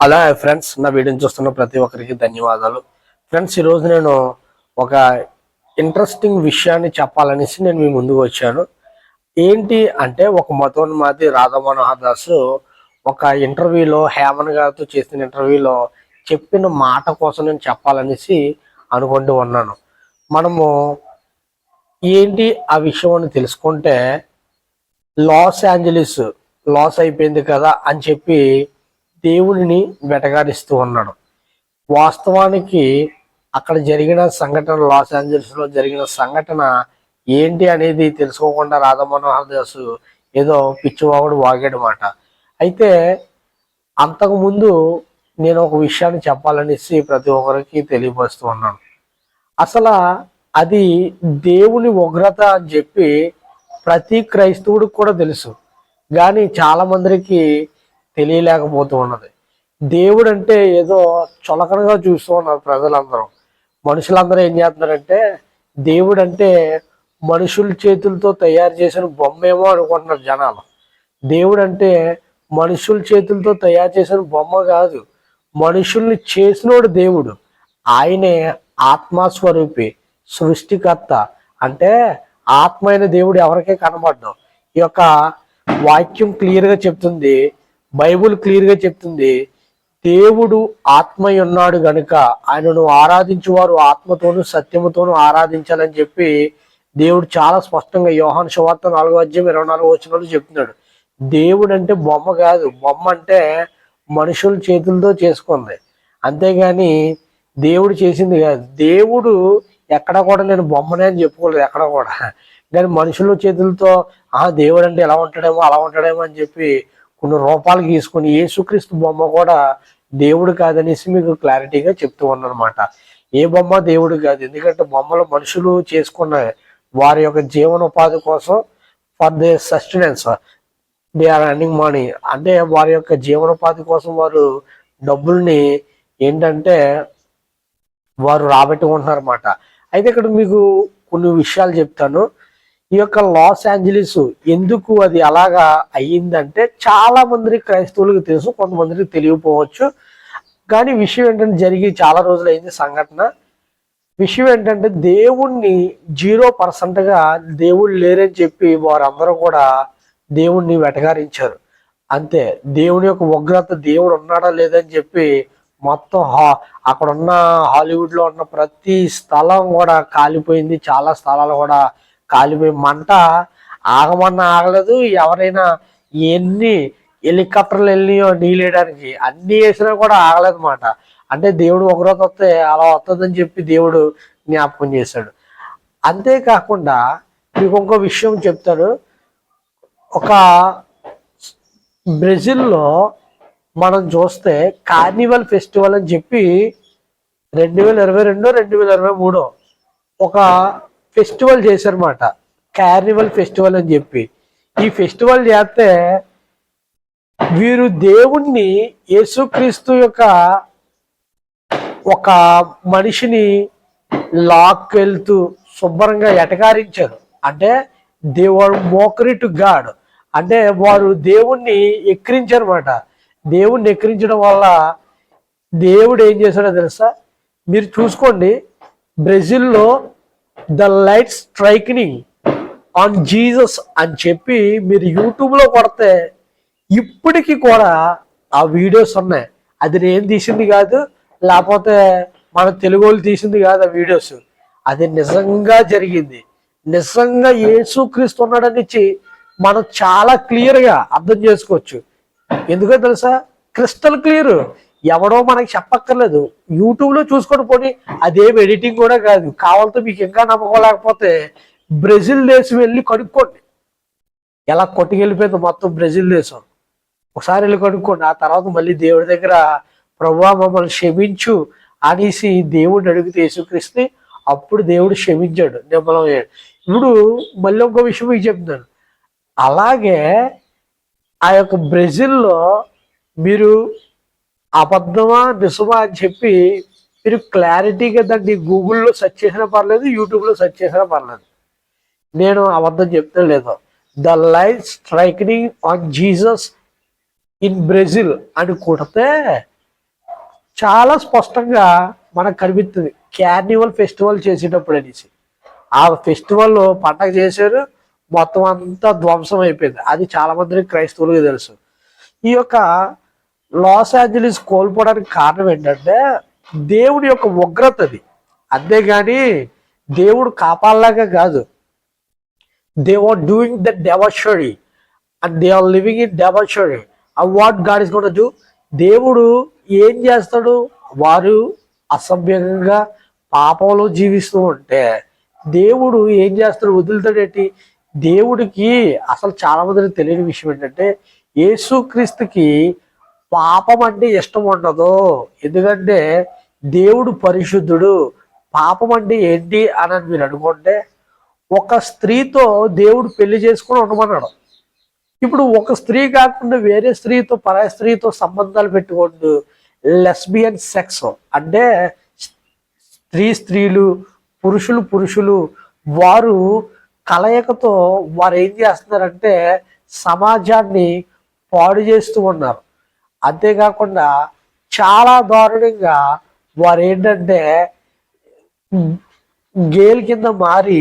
అలా ఫ్రెండ్స్ నా వీడియోని చూస్తున్న ప్రతి ఒక్కరికి ధన్యవాదాలు. ఫ్రెండ్స్ ఈరోజు నేను ఒక ఇంట్రెస్టింగ్ విషయాన్ని చెప్పాలనేసి నేను మీ ముందుకు వచ్చాను. ఏంటి అంటే ఒక మతోన్మాది రాధా మనోహర్ దాస్ ఒక ఇంటర్వ్యూలో హేమన్ గారితో చేసిన ఇంటర్వ్యూలో చెప్పిన మాట కోసం నేను చెప్పాలనేసి అనుకుంటూ ఉన్నాను. మనము ఏంటి ఆ విషయం అని తెలుసుకుంటే లాస్ యాంజలీస్ లాస్ అయిపోయింది కదా అని చెప్పి దేవుడిని వెటగారిస్తూ ఉన్నాడు. వాస్తవానికి అక్కడ జరిగిన సంఘటన లాస్ ఏంజల్స్లో జరిగిన సంఘటన ఏంటి అనేది తెలుసుకోకుండా రాధా దాసు దాస్ ఏదో పిచ్చివాగుడు వాగాడు మాట అయితే అంతకుముందు నేను ఒక విషయాన్ని చెప్పాలనేసి ప్రతి ఒక్కరికి తెలియపరుస్తూ ఉన్నాను. అసలు అది దేవుని ఉగ్రత అని చెప్పి ప్రతి క్రైస్తవుడికి కూడా తెలుసు. కానీ చాలా మందికి తెలియలేకపోతూ ఉన్నది. దేవుడు అంటే ఏదో చులకనగా చూస్తూ ఉన్నారు ప్రజలందరూ. మనుషులందరూ ఏం చేస్తున్నారంటే దేవుడు అంటే మనుషుల చేతులతో తయారు చేసిన బొమ్మేమో అనుకుంటున్నారు జనాలు. దేవుడు అంటే మనుషుల చేతులతో తయారు చేసిన బొమ్మ కాదు మనుషుల్ని చేసినోడు దేవుడు. ఆయనే ఆత్మస్వరూపి సృష్టికర్త. అంటే ఆత్మైన దేవుడు ఎవరికే కనబడ్డం. ఈ యొక్క వాక్యం క్లియర్గా చెప్తుంది బైబుల్ క్లియర్గా చెప్తుంది దేవుడు ఆత్మ ఉన్నాడు గనుక ఆయనను ఆరాధించువారు ఆత్మతోను సత్యముతోను ఆరాధించాలని చెప్పి దేవుడు చాలా స్పష్టంగా యోహాన్ శువార్త నాలుగో అధ్యాయం ఇరవై నాలుగో వచ్చినట్లు చెప్తున్నాడు. దేవుడు అంటే బొమ్మ కాదు బొమ్మ అంటే మనుషుల చేతులతో చేసుకుంది. అంతేగాని దేవుడు చేసింది కాదు. దేవుడు ఎక్కడ కూడా నేను బొమ్మనే అని చెప్పుకోలేదు ఎక్కడ కూడా. కానీ మనుషుల చేతులతో ఆ దేవుడు అంటే ఎలా ఉంటాడేమో అలా ఉంటాడేమో అని చెప్పి కొన్ని రూపాలు గీసుకొని ఏసుక్రీస్తు బొమ్మ కూడా దేవుడు కాదనేసి మీకు క్లారిటీగా చెప్తూ ఉన్నమాట ఏ బొమ్మ దేవుడు కాదు. ఎందుకంటే బొమ్మలు మనుషులు చేసుకున్న వారి యొక్క జీవనోపాధి కోసం for the sustenance they are earning money అంటే వారి యొక్క జీవనోపాధి కోసం వారు డబ్బుల్ని ఏంటంటే వారు రాబెట్టుకుంటున్నారు అనమాట అయితే ఇక్కడ మీకు కొన్ని విషయాలు చెప్తాను. ఈ యొక్క లాస్ ఏంజలీస్ ఎందుకు అది అలాగా అయ్యిందంటే చాలా మంది క్రైస్తవులకు తెలుసు కొంతమందికి తెలియకపోవచ్చు. కానీ విషయం ఏంటంటే జరిగి చాలా రోజులు అయింది సంఘటన. విషయం ఏంటంటే దేవుణ్ణి జీరో పర్సెంట్గా దేవుడు లేరని చెప్పి వారందరూ కూడా దేవుణ్ణి వెటగారించారు అంతే దేవుని యొక్క ఉగ్రత దేవుడు ఉన్నాడా లేదని చెప్పి మొత్తం హా అక్కడ ఉన్న హాలీవుడ్లో ఉన్న ప్రతి స్థలం కూడా కాలిపోయింది. చాలా స్థలాలు కూడా కాలిపోయి మంట ఆగమన్నా ఆగలేదు. ఎవరైనా ఎన్ని హెలికాప్టర్లు వెళ్ళినాయో నీళ్ళేయడానికి అన్నీ వేసినా కూడా ఆగలేదు మాట. అంటే దేవుడు ఒకరోజు వస్తే అలా వస్తుందని చెప్పి దేవుడు జ్ఞాపకం చేశాడు. అంతేకాకుండా మీకు ఇంకో విషయం చెప్తాడు ఒక బ్రెజిల్లో మనం చూస్తే కార్నివల్ ఫెస్టివల్ అని చెప్పి రెండు వేల ఇరవై రెండు రెండు వేల ఇరవై మూడు ఒక ఫెస్టివల్ చేశారన్నమాట. కార్నివల్ ఫెస్టివల్ అని చెప్పి. ఈ ఫెస్టివల్ చేస్తే వీరు దేవుణ్ణి యేసుక్రీస్తు యొక్క ఒక మనిషిని లాక్ వెళ్తూ శుభ్రంగా ఎటకారించారు. అంటే దేవుడు మోకరి టు గాడ్. అంటే వారు దేవుణ్ణి ఎక్కిరించారన్నమాట. దేవుణ్ణి ఎక్కిరించడం వల్ల దేవుడు ఏం చేశాడో తెలుసా? మీరు చూసుకోండి. బ్రెజిల్లో the light striking on Jesus అని చెప్పి మీరు యూట్యూబ్లో కొడితే ఇప్పటికీ కూడా ఆ వీడియోస్ ఉన్నాయి. అది నేను తీసింది కాదు లేకపోతే మన తెలుగు వాళ్ళు తీసింది కాదు ఆ వీడియోస్. అది నిజంగా జరిగింది. నిజంగా యేసుక్రీస్తు ఉన్నాడని ఇచ్చి మనం చాలా క్లియర్గా అర్థం చేసుకోవచ్చు. ఎందుకో తెలుసా? Crystal clear. ఎవడో మనకి చెప్పక్కర్లేదు. యూట్యూబ్లో చూసుకొని పోనీ అదేం ఎడిటింగ్ కూడా కాదు. కావాలతో మీకు ఇంకా నమ్మకం లేకపోతే బ్రెజిల్ దేశం వెళ్ళి కనుక్కోండి. ఎలా కొట్టుకెళ్ళిపోయింది మొత్తం బ్రెజిల్ దేశం ఒకసారి వెళ్ళి కనుక్కోండి. ఆ తర్వాత మళ్ళీ దేవుడి దగ్గర ప్రభా మమ్మల్ని క్షమించు అనేసి దేవుడిని అడిగితే యేసుక్రీస్తుని అప్పుడు దేవుడు క్షమించాడు. నిమ్మలం ఇప్పుడు మళ్ళీ ఇంకో విషయం మీకు చెప్తున్నాను. అలాగే ఆ యొక్క బ్రెజిల్లో మీరు అబద్ధమా నిజమా అని చెప్పి మీరు క్లారిటీగా దాన్ని గూగుల్లో సెర్చ్ చేసినా పర్లేదు యూట్యూబ్లో సెర్చ్ చేసినా పర్లేదు. నేను అబద్ధం చెప్తే లేదు. The line striking on Jesus in Brazil అని కొడితే చాలా స్పష్టంగా మనకు కనిపిస్తుంది. క్యార్నివల్ ఫెస్టివల్ చేసేటప్పుడు అనేసి. ఆ ఫెస్టివల్ పండగ చేశారు మొత్తం అంతా ధ్వంసం అయిపోయింది. అది చాలా మందికి క్రైస్తవులకు తెలుసు. ఈ యొక్క లాస్ ఏంజలీస్ కోల్పోవడానికి కారణం ఏంటంటే దేవుడి యొక్క ఉగ్రత అది. అంతేగాని దేవుడు కాపాడలాగా కాదు. They are doing the devotionary and they are living in devotionary and what God is కూడా డూ దేవుడు ఏం చేస్తాడు? వారు అసభ్యంగా పాపంలో జీవిస్తూ ఉంటే దేవుడు ఏం చేస్తాడు? వదులుతాడేంటి దేవుడికి అసలు చాలా మందికి తెలియని విషయం ఏంటంటే యేసుక్రీస్తుకి పాపం అంటే ఇష్టం ఉండదు. ఎందుకంటే దేవుడు పరిశుద్ధుడు. పాపం అంటే ఏంటి అని మీరు అనుకుంటే ఒక స్త్రీతో దేవుడు పెళ్ళి చేసుకుని ఉండమన్నాడు. ఇప్పుడు ఒక స్త్రీ కాకుండా వేరే స్త్రీతో పరాయ స్త్రీతో సంబంధాలు పెట్టుకోండు లెస్బియన్ సెక్స్ అంటే స్త్రీ స్త్రీలు పురుషులు పురుషులు వారు కలయికతో వారు ఏం చేస్తున్నారంటే సమాజాన్ని పాడు చేస్తూ ఉన్నారు. అంతేకాకుండా చాలా దారుణంగా వారు ఏంటంటే గేల్ కింద మారి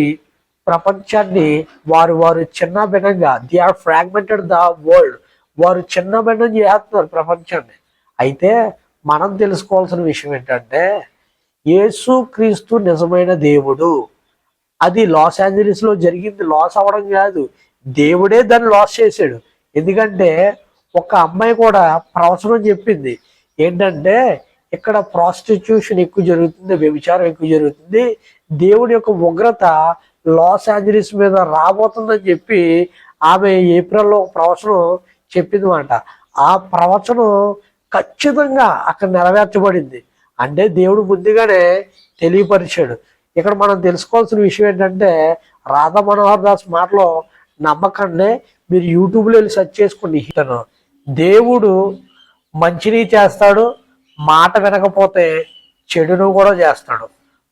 ప్రపంచాన్ని వారు వారు చిన్న భిన్నంగా they are fragmented the world వారు చిన్న భిన్నం చేస్తున్నారు ప్రపంచాన్ని. అయితే మనం తెలుసుకోవాల్సిన విషయం ఏంటంటే యేసు క్రీస్తు నిజమైన దేవుడు. అది లాస్ ఏంజలీస్లో జరిగింది లాస్ అవ్వడం కాదు. దేవుడే దాన్ని లాస్ చేశాడు. ఎందుకంటే ఒక అమ్మాయి కూడా ప్రవచనం చెప్పింది. ఏంటంటే ఇక్కడ ప్రాస్టిట్యూషన్ ఎక్కువ జరుగుతుంది వ్యభిచారం ఎక్కువ జరుగుతుంది దేవుడి యొక్క ఉగ్రత లాస్ ఏంజలీస్ మీద రాబోతుందని చెప్పి ఆమె ఏప్రిల్లో ఒక ప్రవచనం చెప్పింది మాట ఆ ప్రవచనం ఖచ్చితంగా అక్కడ నెరవేర్చబడింది. అంటే దేవుడు ముందుగానే తెలియపరిచాడు. ఇక్కడ మనం తెలుసుకోవాల్సిన విషయం ఏంటంటే రాధా మనోహర్ దాస్ మాటలో నమ్మకండి మీరు యూట్యూబ్లో వెళ్ళి సెర్చ్ చేసుకోండి. హిటను దేవుడు మంచిని చేస్తాడు మాట వినకపోతే చెడును కూడా చేస్తాడు.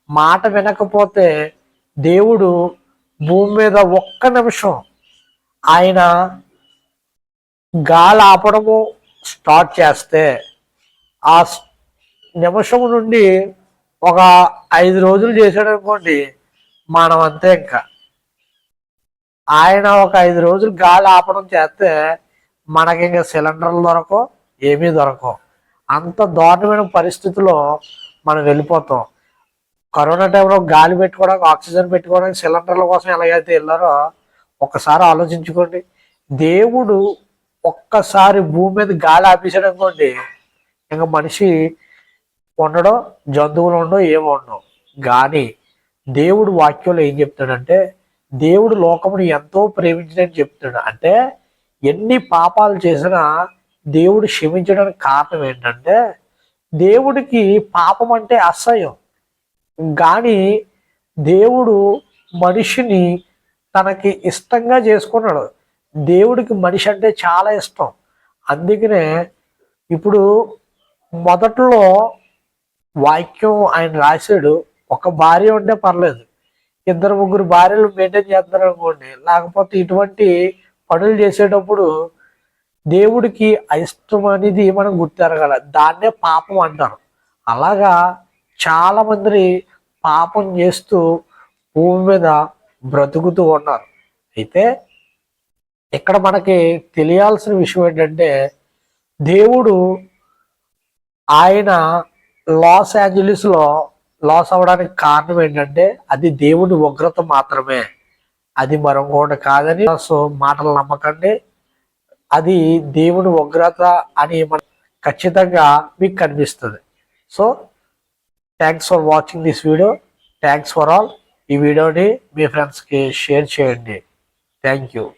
మాట వినకపోతే దేవుడు భూమి మీద ఒక్క నిమిషం ఆయన గాలి ఆపడము స్టార్ట్ చేస్తే ఆ స్- నిమిషం నుండి ఒక ఐదు రోజులు చేశాడు అనుకోండి మనం అంతే ఇంకా. ఆయన ఒక ఐదు రోజులు గాలి ఆపడం చేస్తే మనకి ఇంకా సిలిండర్లు దొరకవు ఏమీ దొరకవు. అంత దారుణమైన పరిస్థితుల్లో మనం వెళ్ళిపోతాం. కరోనా టైంలో గాలి పెట్టుకోవడానికి ఆక్సిజన్ పెట్టుకోవడానికి సిలిండర్ల కోసం ఎలాగైతే వెళ్ళారో ఒక్కసారి ఆలోచించుకోండి. దేవుడు ఒక్కసారి భూమి మీద గాలి ఆపేసాడు అనుకోండి ఇంకా మనిషి ఉండడం జంతువులు ఉండవు ఏమి ఉండవు. కానీ దేవుడు వాక్యంలో ఏం చెప్తాడంటే దేవుడు లోకముని ఎంతో ప్రేమించడని చెప్తాడు. అంటే ఎన్ని పాపాలు చేసినా దేవుడు క్షమించడానికి కారణం ఏంటంటే దేవుడికి పాపం అంటే అసహ్యం. కానీ దేవుడు మనిషిని తనకి ఇష్టంగా చేసుకున్నాడు. దేవుడికి మనిషి అంటే చాలా ఇష్టం. అందుకనే ఇప్పుడు మొదట్లో వాక్యం ఆయన రాశాడు ఒక భార్య ఉంటే పర్లేదు. ఇద్దరు ముగ్గురు భార్యలు మెయింటైన్ చేస్తారు అనుకోండి లేకపోతే ఇటువంటి పనులు చేసేటప్పుడు దేవుడికి అయిష్టం అనేది మనం గుర్తెరగాల. దాన్నే పాపం అంటారు. అలాగా చాలా మంది పాపం చేస్తూ భూమి మీద బ్రతుకుతూ ఉన్నారు. అయితే ఇక్కడ మనకి తెలియాల్సిన విషయం ఏంటంటే దేవుడు ఆయన లాస్ ఏంజలీస్ లాస్ అవ్వడానికి కారణం ఏంటంటే అది దేవుని ఉగ్రత మాత్రమే. అది మరొకటి కాదని సో మాటలు నమ్మకండి. అది దేవుని ఉగ్రత అని మన- ఖచ్చితంగా మీకు కనిపిస్తుంది. So thanks for watching this video thanks for all ఈ వీడియోని మీ ఫ్రెండ్స్కి షేర్ చేయండి. Thank you